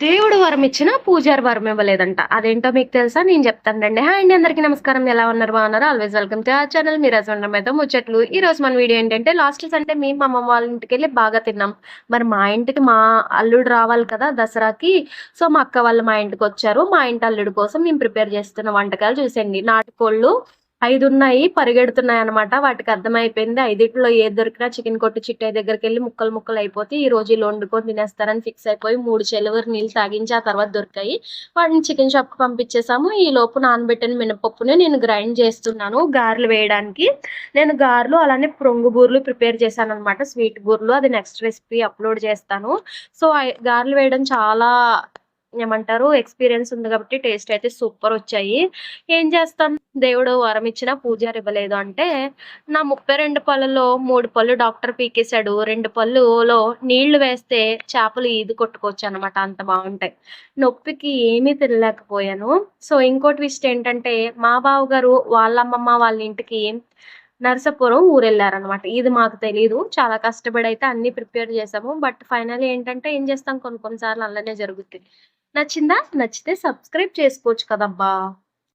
దేవుడు వరం ఇచ్చినా పూజారి వరం ఇవ్వలేదంట. అదేంటో మీకు తెలుసా? నేను చెప్తాను రండి హాయ్ అండి అందరికీ నమస్కారం. ఎలా ఉన్నారు? బాగున్నారు? ఆల్వేస్ వెల్కమ్ టు ఆ ఛానల్ మీరు అసలు అయితే ముచ్చట్లు. ఈ రోజు మన వీడియో ఏంటంటే లాస్ట్ సండే మేము మా అమ్మమ్మ వాళ్ళ ఇంటికి వెళ్ళి బాగా తిన్నాం. మరి మా ఇంటికి మా అల్లుడు రావాలి కదా దసరాకి. సో మా అక్క వాళ్ళు మా ఇంటికి వచ్చారు. మా ఇంటి అల్లుడు కోసం మేము ప్రిపేర్ చేస్తున్న వంటకాలు చూసండి నాటుకోళ్ళు ఐదు ఉన్నాయి పరిగెడుతున్నాయి అనమాట వాటికి అర్థమైపోయింది. ఐదిట్లో ఏది దొరికినా చికెన్ కొట్టు చిట్టయ్య దగ్గరికి వెళ్ళి ముక్కలు ముక్కలు అయిపోతే ఈ రోజు వీళ్ళు వండుకొని తినేస్తారని ఫిక్స్ అయిపోయి మూడు చెలవరు నీళ్ళు తాగించి ఆ తర్వాత దొరికాయి. వాటిని చికెన్ షాప్కి పంపించేసాము. ఈ లోపు నానబెట్టిన మినపప్పునే నేను గ్రైండ్ చేస్తున్నాను గారెలు వేయడానికి. నేను గారెలు అలానే ప్రొంగు బూర్లు ప్రిపేర్ చేశాను అనమాట స్వీట్ బూర్లు అది నెక్స్ట్ రెసిపీ అప్లోడ్ చేస్తాను. సో గారెలు వేయడం చాలా ఏమంటారు? ఎక్స్పీరియన్స్ ఉంది కాబట్టి టేస్ట్ అయితే సూపర్ వచ్చాయి. ఏం చేస్తాం? దేవుడు వరం ఇచ్చిన పూజారి ఇవ్వలేదు అంటే నా ముప్పై రెండు పళ్ళలో మూడు పళ్ళు డాక్టర్ పీకేశాడు. రెండు పళ్ళులో నీళ్ళు వేస్తే చేపలు ఈది కొట్టుకోవచ్చు అనమాట అంత బాగుంటాయి. నొప్పికి ఏమీ తినలేకపోయాను. సో ఇంకో ట్విస్ట్ ఏంటంటే మా బావగారు వాళ్ళ అమ్మమ్మ వాళ్ళ ఇంటికి నరసపురం ఊరెళ్ళారనమాట ఇది మాకు తెలియదు చాలా కష్టపడి అయితే అన్ని ప్రిపేర్ చేసాము బట్ ఫైనల్ ఏంటంటే ఏం చేస్తాం? కొన్ని కొన్నిసార్లు అలానే జరుగుతుంది నచ్చిందా? నచ్చితే సబ్స్క్రైబ్ చేసుకోవచ్చు కదబ్బా.